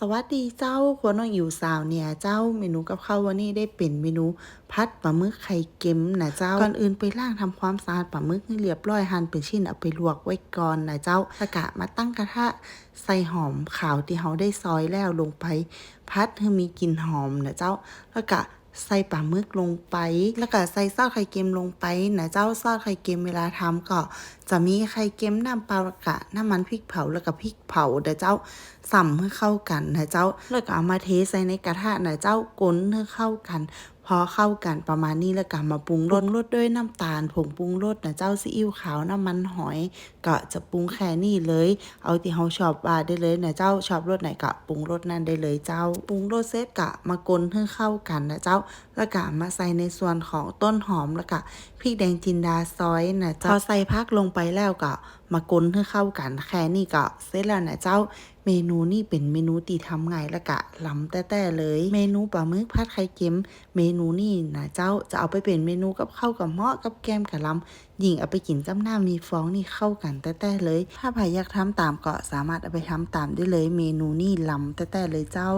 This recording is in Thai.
สวัสดีเจ้าครัวน้องอิ๋วสาวเนี่ย เจ้าเมนูกับข้าววันนี้ได้เป็นเมนูพัดปลาหมึกไข่เค็มนะเจ้าก่อนอื่นไปล่างทำความสะอาดปลาหมึกให้เรียบร้อยหั่นเป็นชิ้นเอาไปลวกไว้ก่อนนะเจ้าแล้วกะมาตั้งกระทะใส่หอมขาวที่เขาได้ซอยแล้วลงไป พัดให้มีกลิ่นหอมนะเจ้าแล้วกะ ใส่ปลาหมึกลงไป แล้วก็ใส่ซอสไข่เค็มลงไปนะเจ้าซอสไข่เค็มเวลาทำก็ จะมีไข่เค็มน้ำปลาแล้วกะน้ำมันพริกเผาแล้วก็พริกเผาเด้อเจ้าสัมให้เข้ากันนะเจ้าแล้วก็เอามาเทใส่ในกระทะนะเจ้ากลนให้เข้ากัน พอเข้ากันประมาณนี้แล้วก็มาปรุงรสรสด้วยน้ำตาลผงปรุงรสนะเจ้าซีอิ๊วขาวน้ำมันหอยก็จะปรุงแค่นี้เลย เอาที่เราชอบว่าได้เลยนะเจ้าชอบรสไหนก็ปรุงรสนั้นได้เลยเจ้าปรุงรสเสร็จกะมากลให้เข้ากันนะเจ้า แล้วก็มาใส่ในส่วนของต้นหอมแล้วก็พริกแดงจินดาซอยนะเจ้าพอใส่พักลงไปแล้วก็ มากลให้เข้ากัน แค่นี้ก็เสร็จแล้วนะเจ้า เมนูนี่เป็นเมนูตีทำง่ายและกะล้ำแต่แต่เลย เมนูปลาหมึกผัดไข่เค็ม เมนูนี่นะเจ้าจะเอาไปเป็นเมนูกับข้าวกับเหมาะกับแกมกับลำยิ่งเอาไปกินกับน้ำมีฟองนี่เข้ากันแต่แต่เลย ถ้าใครอยากทำตามก็สามารถเอาไปทำตามได้เลย เมนูนี่ล้ำแต่แต่เลยเจ้า